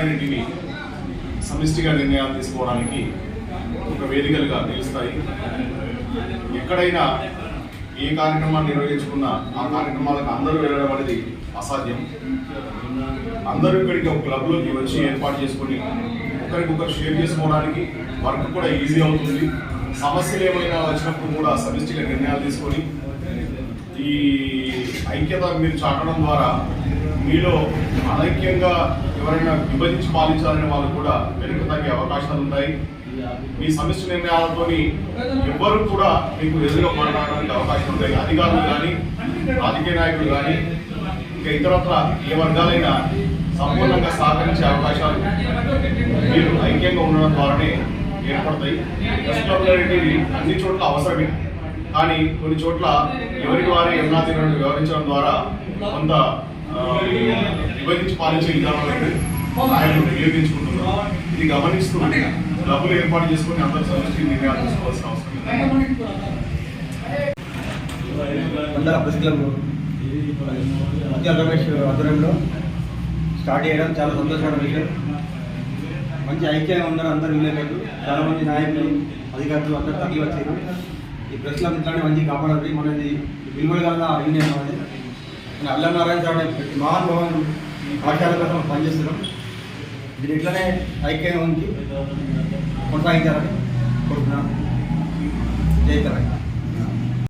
అంశాలన్నింటినీ సమిష్టిగా నిర్ణయాలు తీసుకోవడానికి ఒక వేదికలుగా నిలుస్తాయి. ఎక్కడైనా ఏ కార్యక్రమాన్ని నిర్వహించుకున్నా ఆ కార్యక్రమాలకు అందరూ వెళ్ళడం అనేది అసాధ్యం. అందరూ ఇక్కడికి ఒక క్లబ్లోకి వచ్చి ఏర్పాటు చేసుకుని ఒకరికొకరు షేర్ చేసుకోవడానికి వర్క్ కూడా ఈజీ అవుతుంది. సమస్యలు ఏమైనా వచ్చినప్పుడు కూడా సమిష్టిగా నిర్ణయాలు తీసుకొని ఈ ఐక్యత మీరు చాటడం ద్వారా మీలో అనైక్యంగా ఎవరైనా విభజించి పాలించాలనే వాళ్ళు కూడా వెనుక తగ్గే అవకాశాలు ఉంటాయి. మీ సమిష్టి నిర్ణయాలతోని ఎవ్వరు కూడా మీకు ఎదురుగా మాట్లాడడానికి అవకాశం ఉంటాయి. అధికారులు కానీ రాజకీయ నాయకులు కానీ ఇంకా ఇతరత్ర ఏ వర్గాలైనా సంపూర్ణంగా సహకరించే అవకాశాలు మీరు ఐక్యంగా ఉండడం ద్వారానే ఏర్పడతాయి. ప్రెస్ అన్ని చోట్ల అవసరమే. కానీ కొన్ని చోట్ల ఎవరికి వారి ఎమ్నాతిలను వివరించడం ద్వారా కొంత విభజించి పాలించే విధానాలు నాయకులు వినియోగించుకుంటున్నారు ఇది గమనిస్తూ డబ్బులు ఏర్పాటు చేసుకుని అందరూ సమిష్టి నిర్ణయాలు తీసుకోవాల్సిన అవసరం ముత్యాల రమేష్ ఆధ్వర్యంలో స్టార్ట్ చేయడం చాలా సంతోషమైన విషయం. మంచి ఐక్యంగా ఉన్నారు అందరు విలేకరులు. చాలా మంది నాయకులు అధికారులు అందరూ తరలి వచ్చారు ఈ ప్రెస్ క్లబ్ ఇట్లానే మంచి కాపాడాలి మనది విలువల యూనియన్ అనేది మన అల్లం నారాయణ సార్ అనే మహాన్ భవన్ పాఠశాల కోసం పనిచేస్తున్నాం. దీని ఇట్లనే ఐక్యంగా ఉంచి కొనసాగించాలని